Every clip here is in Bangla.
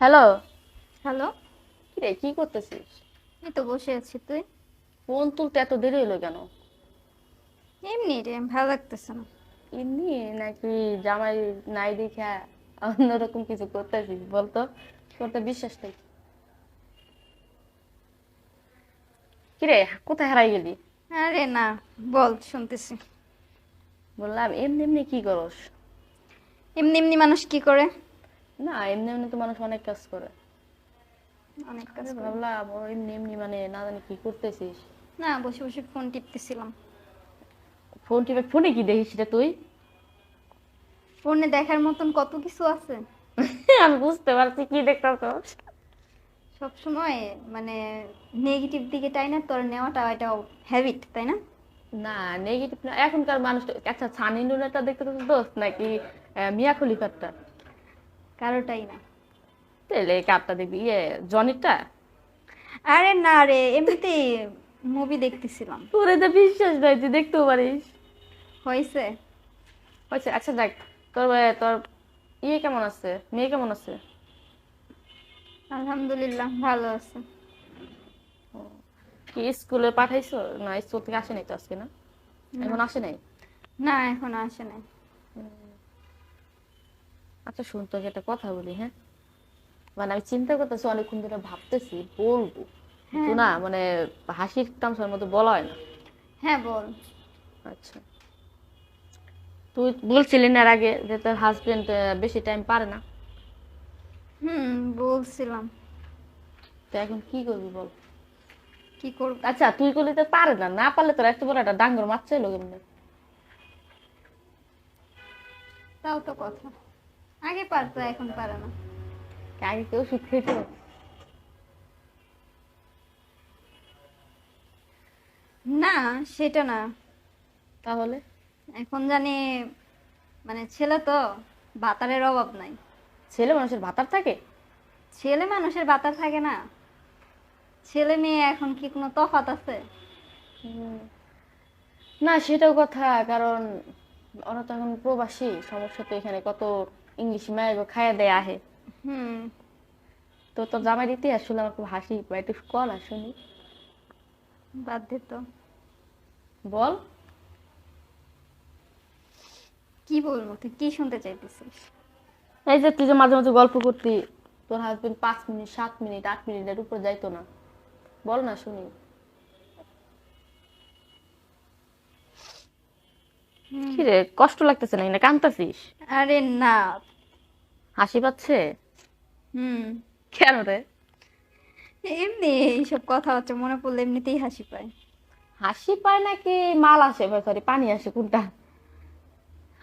হ্যালো? হ্যালো? কিরে কি করতেছিস? এই তো বসে আছি তুই? ফোন তুলতে এত দেরি হলো কেন? এমনি রে ভালো লাগতেছে না। এমনি নাকি জামাই নাই দেখা অন্যরকম কিছু করতেছিস বলতো? করতে বিশ্বাস নেই। কিরে কোথায় হারাই গেলি? আরে না বল শুনতেছি। বললাম এমনি এমনি কি করস? এমনি এমনি মানুষ কি করে? না এমনি এমনি তো মানুষ অনেক কাজ করে। অনেক কাজ করে। ভাবলাম ও এমনি এমনি মানে না জানি কি করতেছিস। না বসে বসে ফোন টিপতেছিলাম। ফোন টিপে ফোনে কি দেখিস রে তুই? ফোনে দেখার মতন কত কিছু আছে। আমি বুঝতে পারছি কি দেখতেছ সব সময় মানে নেগেটিভ দিকে তাই না তোর নেওয়াটা এটা হ্যাবিট তাই না? না নেগেটিভ না এখনকার মানুষ আচ্ছা সানি নুনেরটা দেখতে তো দোস্ত নাকি মিয়া খলিফারটা কারোটাই না। তাহলে কাপটা দেখবি ইয়ে জনিরটা? আরে না রে এমনিতেই মুভি দেখতেছিলাম। তোর এতে বিশ্বাস নাই তুই দেখতেও পারিস। হয়েছে। আচ্ছা আচ্ছা দেখ তোর তোর ইয়ে কেমন আছে? মেয়ে কেমন আছে? আলহামদুলিল্লাহ ভালো আছে। কি স্কুলে পাঠাইছো? না স্কুল থেকে আসে নাই তো আজকে না? এখন আসে নাই? না এখন আসে নাই। আচ্ছা শুন তোকে একটা কথা বলি হ্যাঁ? মানে আমি চিন্তা করতেছি অনেকক্ষণ ধরে ভাবতেছি বলব। কিন্তু না মানে হাসির তামসার মতো বলা হয় না। হ্যাঁ বল। আচ্ছা। তুই বলছিলি না এর আগে যে তোর হাজবেন্ড বেশি টাইম পারে না? হুম বলছিলাম। তো এখন কি করবি বল? কি করব? আচ্ছা তুই করলি তো পারে না না পারলে তোর এত বড় একটা ডাঙ্গর মাছ চাইলো কেমনে তাও তো কথা। আগে পারতো এখন পারে না। আগে কেউ সুখ খেয়েছিল না সেটা না। তাহলে? এখন জানি মানে ছেলে তো বাতারের অভাব নাই। ছেলে মানুষের ভাতার থাকে? ছেলে মানুষের বাতার থাকে না। ছেলে মেয়ে এখন কি কোনো তফাত আছে? না সেটাও কথা কারণ ওরা তো এখন প্রবাসী সমস্যা তো এখানে কত ইংলিশ মায়ের খাইয়া দেয় আহে হুম। তো তোর জামাই ইতিহাস শুনলে আমার খুব হাসি পায় একটু কল আর শুনি। বাধ্য তো। বল। কি বলব তুই কি শুনতে চাইতেছিস? এই যে তুই যে মাঝে মাঝে গল্প করতি তোর হাজবেন্ড পাঁচ মিনিট সাত মিনিট আট মিনিটের উপর যাইতো না। বল না শুনি। কি রে কষ্ট লাগতেছে নাকি না? কান্তাছিস আরে না। হাসি পাচ্ছে? হুম। কেন রে? এমনি এইসব কথা হচ্ছে মনে পড়লে এমনিতেই হাসি পায়। হাসি পায় নাকি মাল আসে? সরি পানি আসে কোনটা?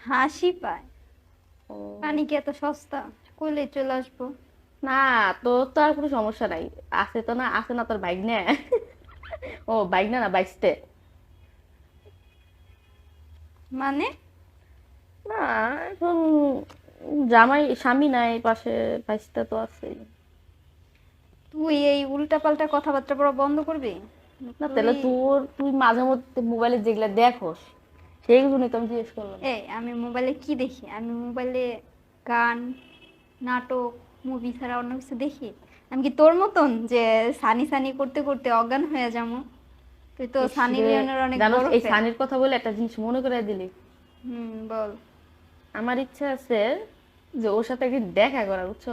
হাসি পায়। পানি কি এত সস্তা? কইলে চলে আসব। না তো তো আর কোনো সমস্যা নাই। আছে তো না আছে না তোর বাইক নে ও বাইক না না বাইসতে মানে? না এখন জামাই স্বামী নাই পাশে বাইসটা তো আছেই। তুই এই উল্টা পাল্টা কথাবার্তা বলা বন্ধ করবি? না তাহলে তোর তুই মাঝে মধ্যে মোবাইলে যেগুলা দেখোস সেইগুলো তো আমি জিজ্ঞেস করলাম। এই আমি মোবাইলে কি দেখি? আমি মোবাইলে গান নাটক মুভি ছাড়া অন্য কিছু দেখি? আমি কি তোর মতন যে সানি সানি করতে করতে অজ্ঞান হয়ে যাব? তুই তো সানি লিওনের অনেক এই সানির কথা বলে একটা জিনিস মনে করে দিলি? হুম বল। আমার ইচ্ছা আছে যে ওর সাথে একদিন দেখা করার বুঝছ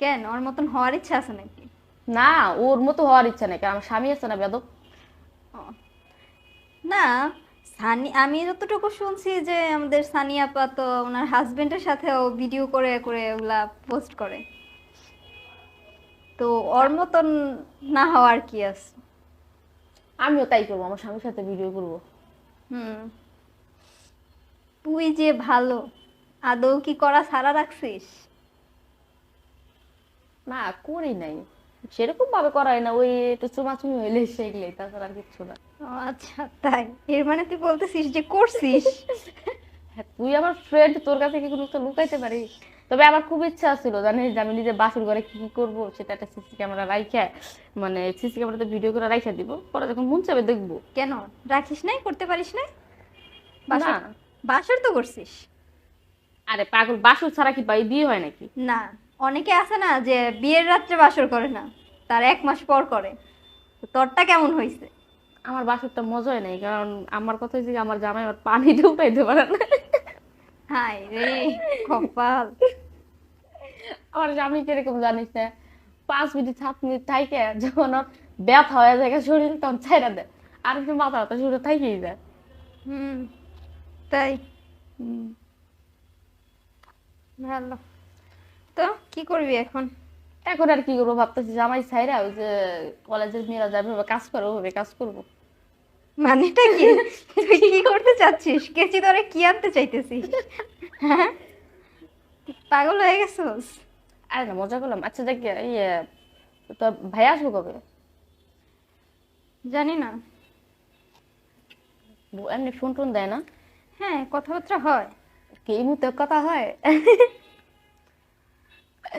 কেন? ওর মতন হওয়ার ইচ্ছা আছে নাকি? না ওর মতো হওয়ার ইচ্ছা কারণ আমার স্বামী আছে না বেদব না সানি আমি যতটুকু শুনছি যে আমাদের সানি আপা তো ওনার হাজবেন্ডের সাথেও ভিডিও করে করে ওগুলা পোস্ট করে। তো ওর মতন না হওয়ার কি আছে? আমিও তাই করব আমার স্বামীর সাথে ভিডিও করব। হুম। তুই যে ভালো আদৌ কি করা সারা রাখছিস? না করি নাই। সেরকম ভাবে করা হয় না ওই একটু চুমাচুমি হইলে সেগুলোই তাছাড়া আর কিচ্ছু না। ও আচ্ছা তাই। এর মানে তুই বলতেছিস যে করছিস? হ্যাঁ, তুই আমার ফ্রেন্ড তোর কাছে কি কোনো লুকাইতে পারিস? তবে আমার খুব ইচ্ছা ছিল জানিস যে আমি নিজে বাসুর ঘরে কি কি করব সেটা একটা সিসি ক্যামেরা রাইখা মানে সিসি ক্যামেরাতে ভিডিও করে রাইখা দিব পরে যখন মন চাবে দেখব। কেন? রাখিস নাই? করতে পারিস না। বাসর না বাসর তো করছিস। আরে পাগল বাসুর ছাড়া কি পাই বিয়ে হয় নাকি? না। অনেকে আছে না যে বিয়ের রাত্রে বাসর করে না তার এক মাস পর করে। তো তোরটা কেমন হয়েছে আমার বাসরটা মজাই নাই কারণ আমার কথা হচ্ছে কি, আমার জামাই আমার পানিটা উঠাইতে পারে না। হাই রে কপাল। আমার স্বামী কীরকম জানিস না পাঁচ মিনিট সাত মিনিট থাইকে যখন ব্যথা হয়ে যায় শরীর তখন ছাইরা দেয়। আর একটু মাথা ব্যথা শুরু থাইকেই যায়। হুম তাই? হুম। ভালো। তো কি করবি এখন? এখন আর কি করব ভাবতেছি জামাই ছাইরা ওই যে কলেজের মেয়েরা যাবে কাজ করে ওভাবে কাজ করব। মানেটা কি? তুই কি করতে চাচ্ছিস? কেচি ধরে কি আনতে চাইতেছিস? হ্যাঁ। পাগল হয়ে গেছিস? আরে না মজা করলাম। আচ্ছা দেখ ইয়ে তো ভাই আসব কবে? জানি না। এমনি ফোন টোন দেয় না? হ্যাঁ কথাবার্তা হয়। কি মুহূর্তে কথা হয়?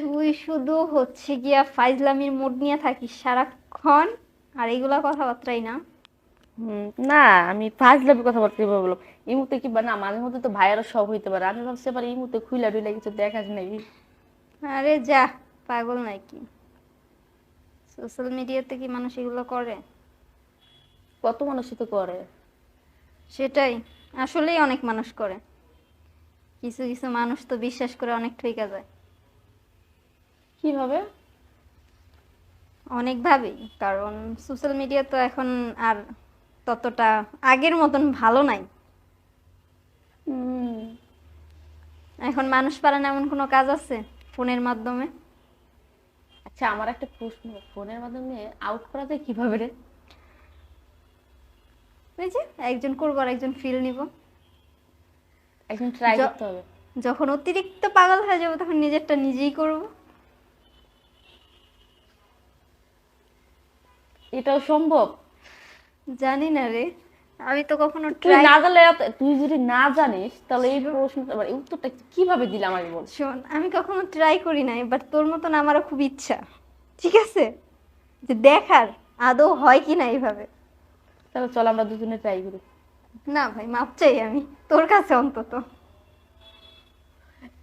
তুই শুধু হচ্ছে গিয়া ফাইজলামির মুড নিয়ে থাকিস সারাক্ষণ আর এইগুলা কথাবার্তাই না। হুম, না আমি ফার্স্ট লাভের কথা বললাম এই মুহূর্তে কি না মাঝে মধ্যে তো ভাইয়েরও সব হইতে পারে। আমি ভাবছি এবার এই মুহূর্তে খুইলা টুইলা কিছু দেখাস নাকি আরে যা পাগল নাকি? সোশ্যাল মিডিয়াতে কি মানুষ এগুলো করে? কত মানুষই তো করে? সেটাই আসলেই অনেক মানুষ করে। কিছু কিছু মানুষ তো বিশ্বাস করে অনেক ঠেকা যায়। কীভাবে? অনেকভাবেই কারণ সোশ্যাল মিডিয়া তো এখন আর ততটা আগের মতন ভালো নাই। এখন মানুষ পারে না এমন কোনো কাজ আছে? ফোনের মাধ্যমে? আচ্ছা আমার একটা প্রশ্ন। ফোনের মাধ্যমে আউট করা যায় কীভাবে রে? যে একজন করব আর একজন ফিল নিব। একদিন ট্রাই করতে হবে। যখন অতিরিক্ত পাগল হয়ে যাব তখন নিজেরটা নিজেই করব। এটাও সম্ভব? জানি না রে। আমি তো কখনো তুই ট্রাই না জানলে তুই যদি না জানিস তাহলে এই প্রশ্নটা মানে উত্তরটা কীভাবে দিলাম আমি বল? শোন আমি কখনো ট্রাই করি নাই বাট তোর মতন আমারও খুব ইচ্ছা। ঠিক আছে? যে দেখার আদৌ হয় কি না এইভাবে। তাহলে চল আমরা দুজনে ট্রাই করি। না ভাই মাপ চাই আমি। তোর কাছে অন্তত।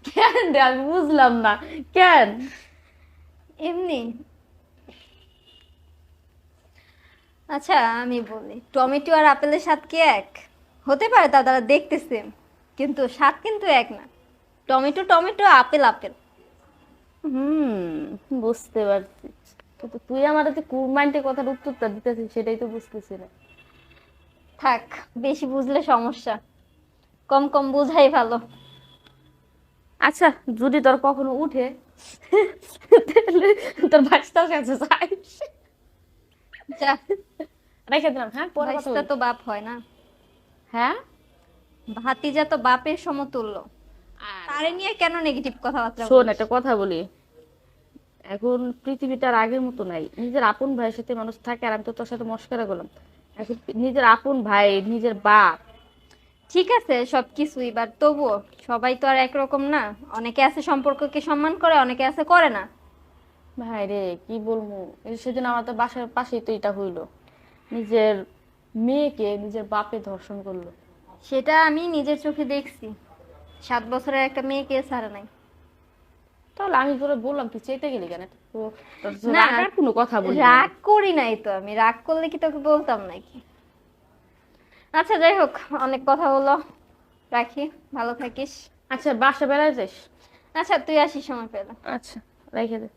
কেন রে? আমি বুঝলাম না। কেন? এমনি। আচ্ছা আমি বলি। টমেটো আর আপেলের স্বাদ কি এক? হতে পারে তা তারা দেখতেছে কিন্তু স্বাদ কিন্তু এক না। Tomato tomato apple apple. হুম বুঝতে পারছি। কিন্তু তুই আমার যে কুরমাইন্ডে কথার উত্তরটা দিতেছিস সেটাই তো বুঝতেছি না। থাক বেশি বুঝলে সমস্যা। কম কম বুঝাই ভালো। আচ্ছা যদি তোর কখনো উঠে তাহলে তোর ভাইসটার কাছে যাইস যা রেখে দিলাম হ্যাঁ? পরে। তো বাপ হয় না। হ্যাঁ? ভাতিজা তো বাপের সমতুল্য। তারে নিয়ে কেন নেগেটিভ কথাবার্তা শোন একটা কথা বলি। এখন পৃথিবীটা আর আগের মতো নাই। নিজের আপন ভাইয়ের সাথে মানুষ থাকে আর আমি তো তোর সাথে মস্করা করলাম। এখন নিজের আপন ভাই নিজের বাপ। ঠিক আছে সবকিছুই বাট তবুও সবাই তো আর একরকম না। অনেকে আছে সম্পর্ককে সম্মান করে অনেকে আছে করে না। ভাই রে কি বলব? সেদিন আমাদের বাসার পাশেই তো এটা হইল। নিজের মেয়েকে নিজের বাপে ধর্ষণ করল। সেটা আমি নিজের চোখে দেখছি। সাত বছরের একটা মেয়েকে ছাড়া নাই। তাহলে আমি বললাম তুই চেতে গেলি কেন? না, কোনো কথা বলি রাগ করি নাই তো আমি। রাগ করলে কি তোকে বলতাম নাকি? আচ্ছা যাই হোক অনেক কথা হলো। রাখি ভালো থাকিস। আচ্ছা বাসা বেড়ায় যাস? আচ্ছা তুই আসিস সময় পেলে। আচ্ছা রেখে দে।